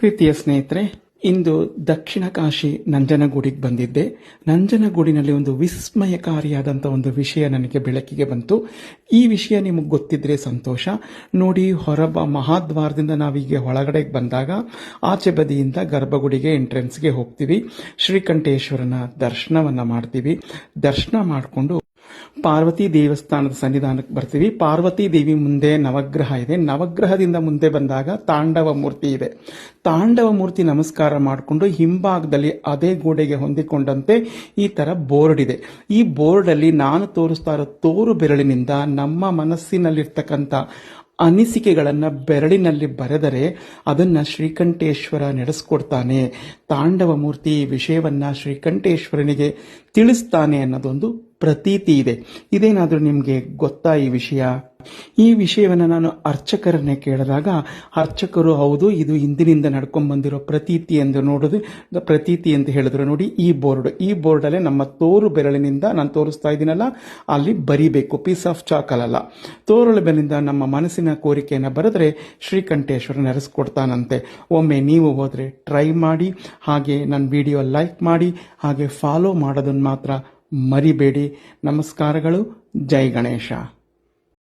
ಪ್ರೀತಿಯ ಸ್ನೇಹಿತರೆ, ಇಂದು ದಕ್ಷಿಣ ಕಾಶಿ ನಂಜನಗೂಡಿಗೆ ಬಂದಿದ್ದೆ. ನಂಜನಗೂಡಿನಲ್ಲಿ ಒಂದು ವಿಸ್ಮಯಕಾರಿಯಾದಂಥ ಒಂದು ವಿಷಯ ನನಗೆ ಬೆಳಕಿಗೆ ಬಂತು. ಈ ವಿಷಯ ನಿಮಗೆ ಗೊತ್ತಿದ್ರೆ ಸಂತೋಷ. ನೋಡಿ, ಹೊರಬ ಮಹಾದ್ವಾರದಿಂದ ನಾವೀಗ ಒಳಗಡೆಗೆ ಬಂದಾಗ, ಆಚೆ ಬದಿಯಿಂದ ಗರ್ಭಗುಡಿಗೆ ಎಂಟ್ರೆನ್ಸ್ಗೆ ಹೋಗ್ತೀವಿ. ಶ್ರೀಕಂಠೇಶ್ವರನ ದರ್ಶನವನ್ನ ಮಾಡ್ತೀವಿ. ದರ್ಶನ ಮಾಡಿಕೊಂಡು ಪಾರ್ವತಿ ದೇವಸ್ಥಾನದ ಸನ್ನಿಧಾನಕ್ಕೆ ಬರ್ತೀವಿ. ಪಾರ್ವತಿ ದೇವಿ ಮುಂದೆ ನವಗ್ರಹ ಇದೆ. ನವಗ್ರಹದಿಂದ ಮುಂದೆ ಬಂದಾಗ ತಾಂಡವ ಮೂರ್ತಿ ಇದೆ. ತಾಂಡವ ಮೂರ್ತಿ ನಮಸ್ಕಾರ ಮಾಡಿಕೊಂಡು ಹಿಂಭಾಗದಲ್ಲಿ ಅದೇ ಗೋಡೆಗೆ ಹೊಂದಿಕೊಂಡಂತೆ ಈ ತರ ಬೋರ್ಡ್ ಇದೆ. ಈ ಬೋರ್ಡ್ ಅಲ್ಲಿ ನಾನು ತೋರಿಸ್ತಾ ಇರೋ ತೋರು ಬೆರಳಿನಿಂದ ನಮ್ಮ ಮನಸ್ಸಿನಲ್ಲಿರ್ತಕ್ಕಂಥ ಅನಿಸಿಕೆಗಳನ್ನು ಬೆರಳಿನಲ್ಲಿ ಬರೆದರೆ ಅದನ್ನ ಶ್ರೀಕಂಠೇಶ್ವರ ನಡೆಸ್ಕೊಡ್ತಾನೆ. ತಾಂಡವ ಮೂರ್ತಿ ವಿಷಯವನ್ನು ಶ್ರೀಕಂಠೇಶ್ವರನಿಗೆ ತಿಳಿಸ್ತಾನೆ ಅನ್ನೋದೊಂದು ಪ್ರತೀತಿ ಇದೆ. ಇದೇನಾದರೂ ನಿಮಗೆ ಗೊತ್ತಾ ಈ ವಿಷಯ? ಈ ವಿಷಯವನ್ನು ನಾನು ಅರ್ಚಕರನ್ನೇ ಕೇಳಿದಾಗ, ಅರ್ಚಕರು ಹೌದು, ಇದು ಹಿಂದಿನಿಂದ ನಡ್ಕೊಂಡು ಬಂದಿರೋ ಪ್ರತೀತಿ ಎಂದು ನೋಡೋದು, ಪ್ರತೀತಿ ಅಂತ ಹೇಳಿದ್ರು ನೋಡಿ, ಈ ಬೋರ್ಡ್. ಈ ಬೋರ್ಡ್ ಅಲ್ಲೇ ನಮ್ಮ ತೋರು ಬೆರಳಿನಿಂದ ನಾನು ತೋರಿಸ್ತಾ ಇದ್ದೀನಲ್ಲ, ಅಲ್ಲಿ ಬರಿಬೇಕು ಪೀಸ್ ಆಫ್ ಚಾಕಲ್ ಅಲ್ಲ. ತೋರಳು ಬೆರಳಿನಿಂದ ನಮ್ಮ ಮನಸ್ಸಿನ ಕೋರಿಕೆಯನ್ನು ಬರೆದ್ರೆ ಶ್ರೀಕಂಠೇಶ್ವರ ನೆರೆಸ್ಕೊಡ್ತಾನಂತೆ ಒಮ್ಮೆ ನೀವು ಹೋದರೆ ಟ್ರೈ ಮಾಡಿ, ಹಾಗೆ ನನ್ನ ವಿಡಿಯೋ ಲೈಕ್ ಮಾಡಿ, ಹಾಗೆ ಫಾಲೋ ಮಾಡೋದನ್ನು ಮಾತ್ರ ಮರಿಬೇಡಿ. ನಮಸ್ಕಾರಗಳು. ಜೈ ಗಣೇಶ.